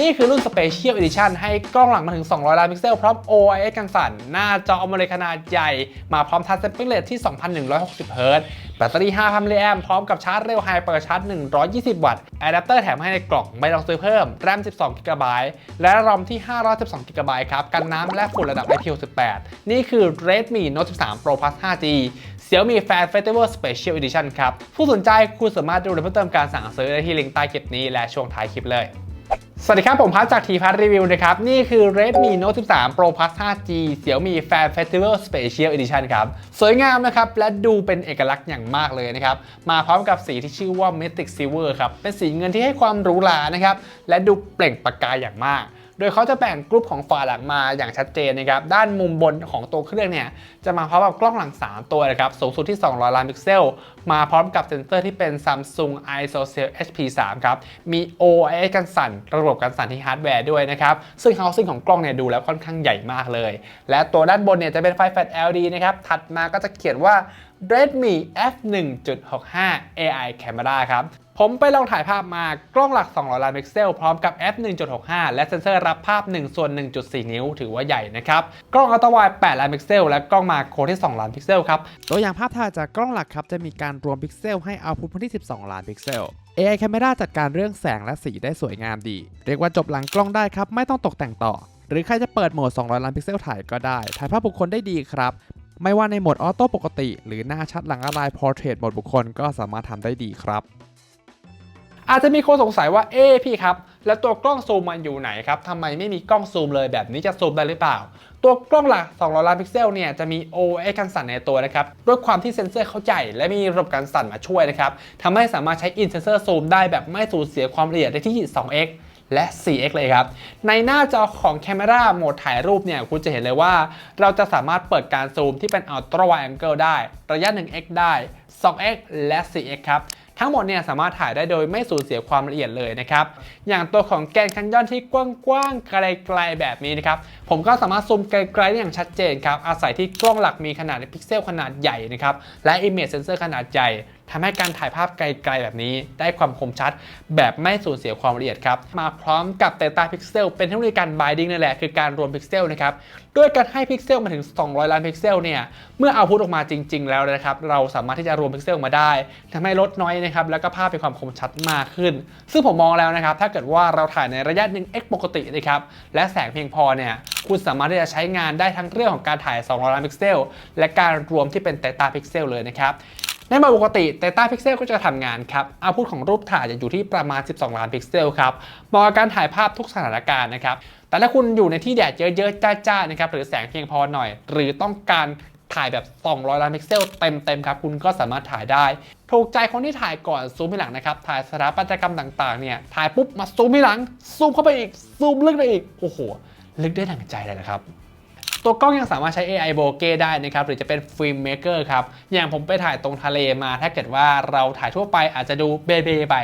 นี่คือรุ่น Special Edition ให้กล้องหลังมาถึง 200 ล้านพิกเซล พร้อม OIS กันสั่น หน้าจอ AMOLED ขนาดใหญ่ มาพร้อม Touch Sampling Rate ที่ 2,160 เฮิร์ตแบตเตอรี่ 5,000 มิลลิแอมพร้อมกับชาร์จเร็วไฮเปิดชาร์จ 120 วัตต์อะแดปเตอร์แถมให้ในกล่องไม่ต้องซื้อเพิ่ม แรม 12 g b และรอมที่ 512 g b ครับ กันน้ำและฝุ่นระดับ IP68 นี่คือ Redmi Note 13 Pro Plus 5G Xiaomi Fan Festival Special Edition ครับ ผู้สนใจคุณสามารถดูรายละเอียดเพิ่มเติมการสั่งซื้อได้ที่ลิงก์ใต้คลิปนี้และช่วงท้ายคลิปเลย สวัสดีครับ ผมพัทจากทีพัทรีวิวนะครับ นี่คือ Redmi Note 13 Pro Plus 5G Xiaomi Fan Festival Special Edition ครับ สวยงามนะครับ และดูเป็นเอกลักษณ์อย่างมากเลยนะครับ มาพร้อมกับสีที่ชื่อว่า Mystic Silver ครับ เป็นสีเงินที่ให้ความหรูหรานะครับ และดูเปล่งประกายอย่างมากโดยเขาจะแบ่งกรุ๊ปของฝาหลังมาอย่างชัดเจนนะครับ ด้านมุมบนของตัวเครื่องเนี่ย จะมาพร้อมกับกล้องหลัง 3 ตัวนะครับ สูงสุดที่ 200 ล้านพิกเซล มาพร้อมกับเซ็นเซอร์ที่เป็น Samsung ISOCELL HP3 ครับ มี OIS กันสั่น ระบบกันสั่นที่ฮาร์ดแวร์ด้วยนะครับ ซึ่ง housing ของกล้องเนี่ยดูแล้วค่อนข้างใหญ่มากเลย และตัวด้านบนเนี่ยจะเป็นไฟแฟลช LED นะครับ ถัดมาก็จะเขียนว่า Redmi F1.65 AI Camera ครับผมไปลองถ่ายภาพมากล้องหลัก 200 ล้านพิกเซล พร้อมกับ f 1.65 และเซ็นเซอร์รับภาพ 1 ส่วน 1.4 นิ้ว ถือว่าใหญ่นะครับ กล้องอัลตร้าไวด์8ล้านพิกเซล และกล้องมาโครที่ 2 ล้านพิกเซลครับ ตัวอย่างภาพถ่ายจากกล้องหลักครับ จะมีการรวมพิกเซลให้เอาพุทที่ 12 ล้านพิกเซล AI Camera จัดการเรื่องแสงและสีได้สวยงามดี เรียกว่าจบหลังกล้องได้ครับ ไม่ต้องตกแต่งต่อ หรือใครจะเปิดโหมด 200 ล้านพิกเซลถ่ายก็ได้ ถ่ายภาพบุคคลได้ดีครับ ไม่ว่าในโหมดออโต้ปกติ หรือหน้าชัดหลังอะไร Portrait โหมดบุคคลก็สามารถทำได้ดีครับอาจจะมีคนสงสัยว่าเอ๊พี่ครับ แล้วตัวกล้องซูมมันอยู่ไหนครับทำไมไม่มีกล้องซูมเลยแบบนี้จะซูมได้หรือเปล่า ตัวกล้องหลัก 200 ล้านพิกเซลเนี่ยจะมี OIS กันสั่นในตัวนะครับด้วยความที่เซ็นเซอร์เขาใหญ่และมีระบบการสั่นมาช่วยนะครับทำให้สามารถใช้ in sensor zoom ได้แบบไม่สูญเสียความละเอียดได้ที่ 2x และ 4x เลยครับ ในหน้าจอของ Camera โหมดถ่ายรูปเนี่ยคุณจะเห็นเลยว่า เราจะสามารถเปิดการซูมที่เป็น Ultra Wide Angle ได้ ระยะ 1x ได้ 2x และ 4x ครับ ทั้งหมดเนี่ยสามารถถ่ายได้โดยไม่สูญเสียความละเอียดเลยนะครับ อย่างตัวของแกนคันยอนที่กว้างๆไกลๆแบบนี้นะครับ ผมก็สามารถซูมไกลๆได้อย่างชัดเจนครับ อาศัยที่กล้องหลักมีขนาดพิกเซลขนาดใหญ่นะครับ และ Image Sensor ขนาดใหญ่ ทำให้การถ่ายภาพไกลๆแบบนี้ ได้ความคมชัด แบบไม่สูญเสียความละเอียดครับ มาพร้อมกับ Data Pixel เป็นเทคโนโลยีการ binding นั่นแหละ คือการรวมพิกเซลนะครับด้วยการให้พิกเซลมาถึง 200 ล้านพิกเซลเนี่ยเมื่อเอาพุทออกมาจริง ๆ แล้วนะครับเราสามารถที่จะรวมพิกเซลมาได้ทำให้ลดน้อยนะครับแล้วก็ภาพเป็นความคมชัดมากขึ้น ซึ่งผมมองแล้วนะครับถ้าเกิดว่าเราถ่ายในระยะ 1x ปกตินะครับและแสงเพียงพอเนี่ยคุณสามารถที่จะใช้งานได้ทั้งเรื่องของการถ่าย 200 ล้านพิกเซล และการรวมที่เป็น Data Pixel เลยนะครับ ในโหมดปกติ Data Pixel ก็จะทำงานครับเอาพุทของรูปถ่ายจะอยู่ที่ประมาณ 12 ล้านพิกเซลครับเหมาะกับการถ่ายภาพทุกสถานการณ์นะครับแต่ถ้าคุณอยู่ในที่แดดเยอะๆจ้าๆนะครับหรือแสงเพียงพอหน่อย หรือต้องการถ่ายแบบ 200 ล้านพิกเซลเต็มๆครับ คุณก็สามารถถ่ายได้ ถูกใจคนที่ถ่ายก่อนซูมไปหลังนะครับ ถ่ายสถาปัตยกรรมต่างๆ เนี่ย ถ่ายปุ๊บมาซูมไปหลัง ซูมเข้าไปอีก ซูมลึกไปอีก โอ้โห ลึกได้ดังใจเลยนะครับ ตัวกล้องยังสามารถใช้ AI bokeh ได้นะครับหรือจะเป็นฟิล์มเมเกอร์ครับอย่างผมไปถ่ายตรงทะเลมาถ้าเกิดว่าเราถ่ายทั่วไปอาจจะดูเบเบไป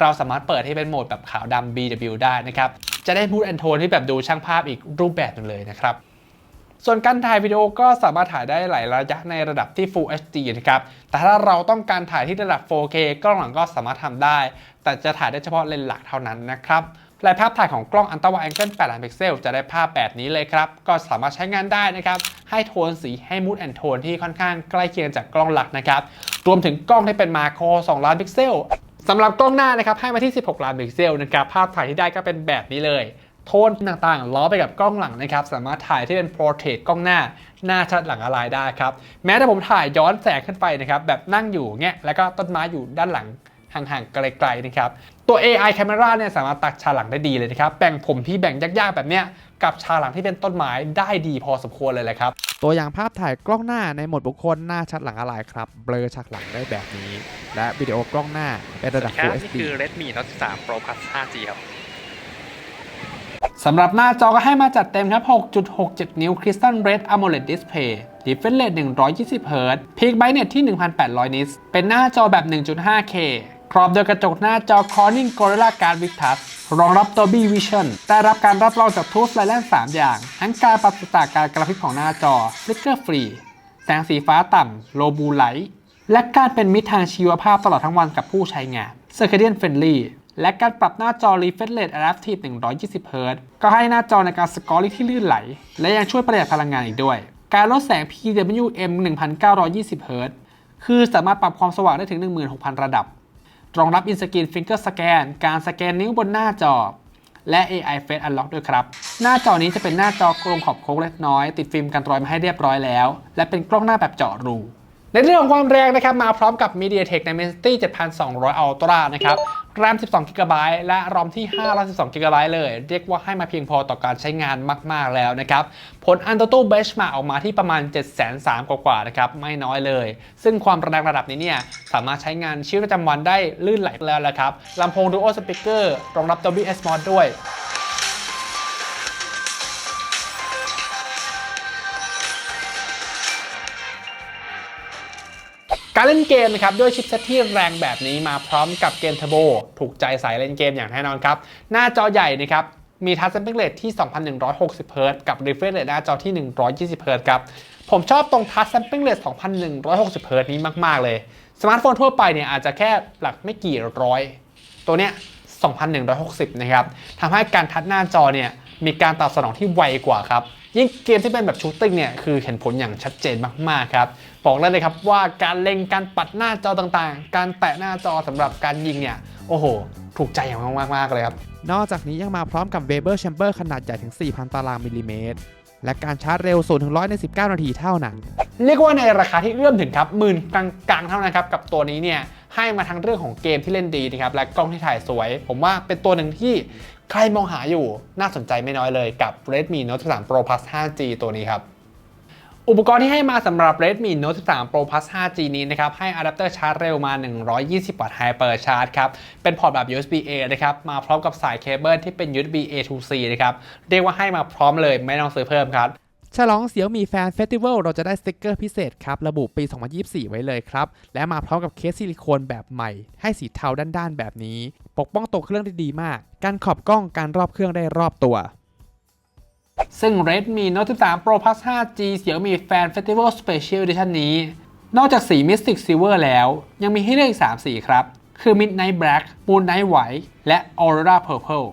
เราสามารถเปิดให้เป็นโหมดแบบขาวดำ BW ได้นะครับจะได้มูดแอนโทนที่แบบดูช่างภาพอีกรูปแบบหนึงเลยนะครับส่วนการถ่ายวิดีโอก็สามารถถ่ายได้หลายระยะในระดับที่ Full HD นะครับ แต่ถ้าเราต้องการถ่ายที่ระดับ 4K กล้องหลังก็สามารถทำได้ แต่จะถ่ายได้เฉพาะเลนส์หลักเท่านั้นนะครับ และภาพถ่ายของกล้องอันต a า i d แองเกิล8ล้านพิกเซลจะได้ภาพแบบนี้เลยครับ ก็สามารถใช้งานได้นะครับ ให้โทนสีให้มูดแอนโทนที่ค่อนข้างใกล้เคียงจากกล้องหลักนะครับ รวมถึงกล้องที่เป็นมาโคร2ล้านพิกเซลสำหรับกล้องหน้านะครับให้มาที่ 16 ล้านพิกเซลนะครับภาพถ่ายที่ได้ก็เป็นแบบนี้เลยโทนต่างๆ ล้อไปกับกล้องหลังนะครับ สามารถถ่ายที่เป็น portrait กล้องหน้า หน้าชัดหลังอะไรได้ครับ แม้แต่ผมถ่ายย้อนแสงขึ้นไปนะครับ แบบนั่งอยู่เงี้ย แล้วก็ต้นไม้อยู่ด้านหลัง ห่างๆไกลๆนะครับตัว AI Camera เนี่ยสามารถตัดฉากหลังได้ดีเลยนะครับแบ่งผมที่แบ่งยากๆแบบเนี้ยกับฉากหลังที่เป็นต้นไม้ได้ดีพอสมควรเลยแหละครับตัวอย่างภาพถ่ายกล้องหน้าในโหมดบุคคลหน้าชัดหลังอะไรครับเบลอฉากหลังได้แบบนี้ และวิดีโอกล้องหน้าเป็นระดับครับ Full นี่ HD คือ Redmi Note 13 Pro Plus 5G ครับสำหรับหน้าจอก็ให้มาจัดเต็มครับ 6.67 นิ้ว Crystal Red AMOLED Display Refresh Rate 120 Hz Peak Brightness ที่ 1,800 nits เป็นหน้าจอแบบ 1.5K ครอบโดยกระจกหน้าจอ Corning Gorilla Glass Big Touch รองรับ Dolby Vision ได้รับการรับรองจาก Truth Silence 3อย่าง ทั้งการปรับจาการกระพริบของหน้าจอ Flicker Free แสงสีฟ้าต่ำ Low Blue Light และการเป็นมิตรทางชีวภาพตลอดทั้งวันกับผู้ใช้งาน Circadian Friendly และการปรับหน้าจอ refresh rate adaptive 120 Hz ก็ให้หน้าจอในการสกอร์ที่ลื่นไหล และยังช่วยประหยัดพลังงานอีกด้วย การลดแสง PWM 1920 Hz คือสามารถปรับความสว่างได้ถึง 16,000 ระดับ รองรับ in-screen finger scan การสแกนนิ้วบนหน้าจอ และ AI Face Unlock ด้วยครับ หน้าจอนี้จะเป็นหน้าจอกลมขอบโค้งเล็กน้อย ติดฟิล์มกันรอยมาให้เรียบร้อยแล้ว และเป็นกล้องหน้าแบบเจาะรูในเรื่องของความแรงนะครับมาพร้อมกับ MediaTek Dimensity 7200 Ultra นะครับ RAM 12 GB และ ROM ที่ 512 GB เลย เรียกว่าให้มาเพียงพอต่อการใช้งานมาก ๆ แล้วนะครับ ผล AnTuTu Benchmark ออกมาที่ประมาณ 7 3 0 0 0กว่าๆนะครับ ไม่น้อยเลย ซึ่งความแรงระดับนี้เนี่ย สามารถใช้งานชีวิตประจำวันได้ลื่นไหลแล้วละครับลำโพง Dual Speaker รองรับ Dolby Atmos ด้วย การเล่นเกมนะครับด้วยชิปเซตที่แรงแบบนี้มาพร้อมกับเกมเทอร์โบถูกใจสายเล่นเกมอย่างแน่นอนครับ หน้าจอใหญ่นะครับมีทัช sampling rate ที่ 2160 Hz กับ refresh rate หน้าจอที่ 120 Hz ครับ ผมชอบตรงทัช sampling rate 2160 Hz นี้มาก ๆ เลย สมาร์ทโฟนทั่วไปเนี่ยอาจจะแค่หลักไม่กี่ร้อย ตัวเนี้ย 2160 นะครับทำให้การทัดหน้าจอเนี่ยมีการตอบสนองที่ไวกว่าครับ ยิ่งเกมที่เป็นแบบชูตติ้งเนี่ยคือเห็นผลอย่างชัดเจนมากๆครับ บอกได้เลยครับว่าการเล็งการปัดหน้าจอต่างๆ การแตะหน้าจอสำหรับการยิงเนี่ยโอ้โห ถูกใจอย่างมากๆเลยครับ นอกจากนี้ยังมาพร้อมกับ Weber Chamber ขนาดใหญ่ถึง 4,000 ตารางมิลลิเมตรและการชาร์จเร็ว0ถึง100ใน 19 นาทีเท่านั้น เรียกว่าในราคาที่เอื้อมถึงครับหมื่นกลางๆเท่านั้นครับกับตัวนี้เนี่ย ให้มาทั้งเรื่องของเกมที่เล่นดีนะครับและกล้องที่ถ่ายสวย ผมว่าเป็นตัวหนึ่งที่ใครมองหาอยู่น่าสนใจไม่น้อยเลยกับ Redmi Note 13 Pro Plus 5G ตัวนี้ครับอุปกรณ์ที่ให้มาสำหรับ Redmi Note 13 Pro Plus 5G นี้นะครับ ให้อะแดปเตอร์ชาร์จเร็วมา 120 วัตต์ Hyper Charge ครับ เป็นพอร์ตแบบ USB A นะครับ มาพร้อมกับสายเคเบิลที่เป็น USB A to C นะครับ เรียกว่าให้มาพร้อมเลยไม่ต้องซื้อเพิ่มครับ ฉลองเสี่ยวมีแฟนเฟสติวัลเราจะได้สติกเกอร์พิเศษครับ ระบุปี 2024 ไว้เลยครับ และมาพร้อมกับเคสซิลิโคนแบบใหม่ ให้สีเทาด้านๆ แบบนี้ ปกป้องตัวเครื่องได้ดีมาก การขอบกล้องการรอบเครื่องได้รอบตัว ซึ่ง Redmi Note 13 Pro Plus 5G Xiaomi Fan Festival Special Edition นี้ นอกจากสี Mystic Silver แล้ว ยังมีให้เลือกอีก 3 สีครับ คือ Midnight Black Moonlight White และ Aurora Purple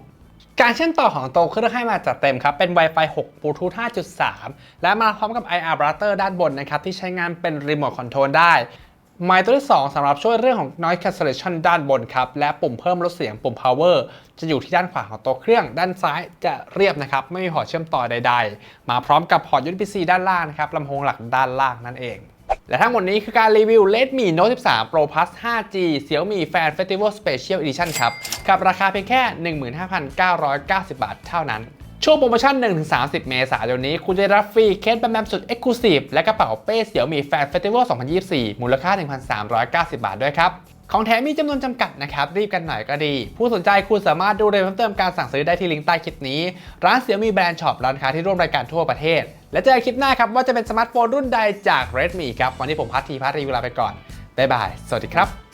การเชื่อมต่อของตัวเครื่องให้มาจัดเต็มครับ เป็น Wi-Fi 6 Bluetooth 5.3 และมาพร้อมกับ IR Router ด้านบนนะครับ ที่ใช้งานเป็น Remote Control ได้ไมค์ตัวที่ 2สำหรับช่วยเรื่องของ noise cancellation ด้านบนครับ และปุ่มเพิ่มลดเสียงปุ่ม power จะอยู่ที่ด้านขวาของตัวเครื่อง ด้านซ้ายจะเรียบนะครับ ไม่มีพอร์ตเชื่อมต่อใด ๆ มาพร้อมกับพอร์ต USB-C ด้านล่างนะครับลำโพงหลักด้านล่างนั่นเอง และทั้งหมดนี้คือการรีวิว Redmi Note 13 Pro Plus 5G Xiaomi Fan Festival Special Edition ครับ กับราคาเพียงแค่ 15,990 บาทเท่านั้น ช่วงโปรโมชั่น 1-30 เมษายนนี้ คุณจะได้รับฟรีเคสแบมแบมสุด Exclusive และกระเป๋าเป้ Xiaomi Fan Festival 2024 มูลค่า 1,390 บาทด้วยครับ ของแถมมีจำนวนจำกัดนะครับ รีบกันหน่อยก็ดี ผู้สนใจคุณสามารถดูรายละเอียดเพิ่มเติมการสั่งซื้อได้ที่ลิงก์ใต้คลิปนี้ ร้านเสี่ยมีแบรนด์ช็อปร้านค้าที่ร่วมรายการทั่วประเทศ และเจอกันคลิปหน้าครับว่าจะเป็นสมาร์ทโฟนรุ่นใดจาก Redmi ครับวันนี้ผมพัททีพัทรีเวลาไปก่อนบ๊ายบายสวัสดีครับ